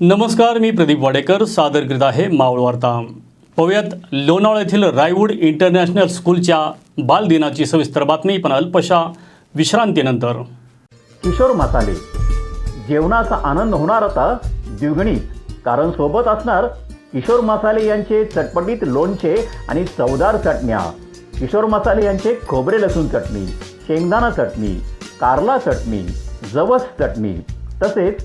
नमस्कार मी प्रदीप वाडेकर सादर करीत आहे मावळ वार्ता पव्यात लोणावळा येथील रायवूड इंटरनॅशनल स्कूलच्या बालदिनाची सविस्तर बातमी पण अल्पशा विश्रांतीनंतर. किशोर मसाले जेवणाचा आनंद होणार आता द्विगणी कारण सोबत असणार किशोर मसाले यांचे चटपटीत लोणचे आणि चवदार चटण्या. किशोर मसाले यांचे खोबरे लसूण चटणी शेंगदाणा चटणी कारला चटणी जवस चटणी तसेच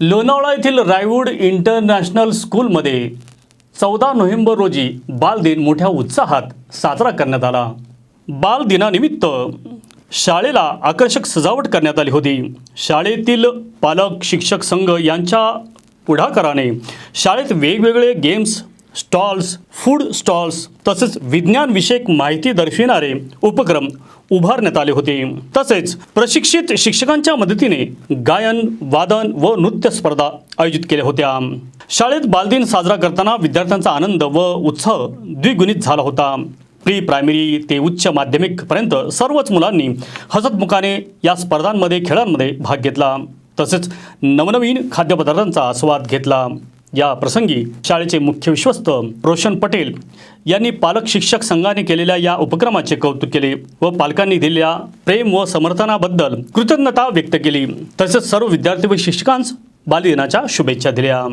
लोणावळा येथील रायवूड इंटरनॅशनल स्कूलमध्ये चौदा नोव्हेंबर रोजी बालदिन मोठ्या उत्साहात साजरा करण्यात आला. बालदिनानिमित्त शाळेला आकर्षक सजावट करण्यात आली होती. शाळेतील पालक शिक्षक संघ यांच्या पुढाकाराने शाळेत वेगवेगळे गेम्स स्टॉल्स फूड स्टॉल्स तसेच विज्ञानविषयक माहिती दर्शविणारे उपक्रम उभारण्यात आले होते. तसेच प्रशिक्षित शिक्षकांच्या मदतीने गायन वादन व नृत्य स्पर्धा आयोजित केल्या होत्या. शाळेत बालदिन साजरा करताना विद्यार्थ्यांचा आनंद व उत्साह द्विगुणित झाला होता. प्री प्रायमरी ते उच्च माध्यमिकपर्यंत सर्वच मुलांनी हसतमुखाने या स्पर्धांमध्ये खेळांमध्ये भाग घेतला. तसेच नवनवीन खाद्यपदार्थांचा आस्वाद घेतला. या प्रसंगी शाळेचे मुख्य विश्वस्त रोशन पटेल यांनी पालक शिक्षक संघाने केलेल्या या उपक्रमाचे कौतुक केले व पालकांनी दिलेल्या प्रेम व समर्थनाबद्दल कृतज्ञता व्यक्त केली. तसेच सर्व विद्यार्थी व शिक्षकांस बालदिनाच्या शुभेच्छा दिल्या.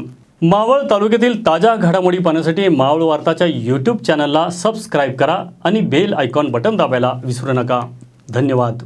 मावळ तालुक्यातील ताज्या घडामोडी पाहण्यासाठी मावळ वार्ताच्या यूट्यूब चॅनलला सबस्क्राईब करा आणि बेल आयकॉन बटन दाबायला विसरू नका. धन्यवाद.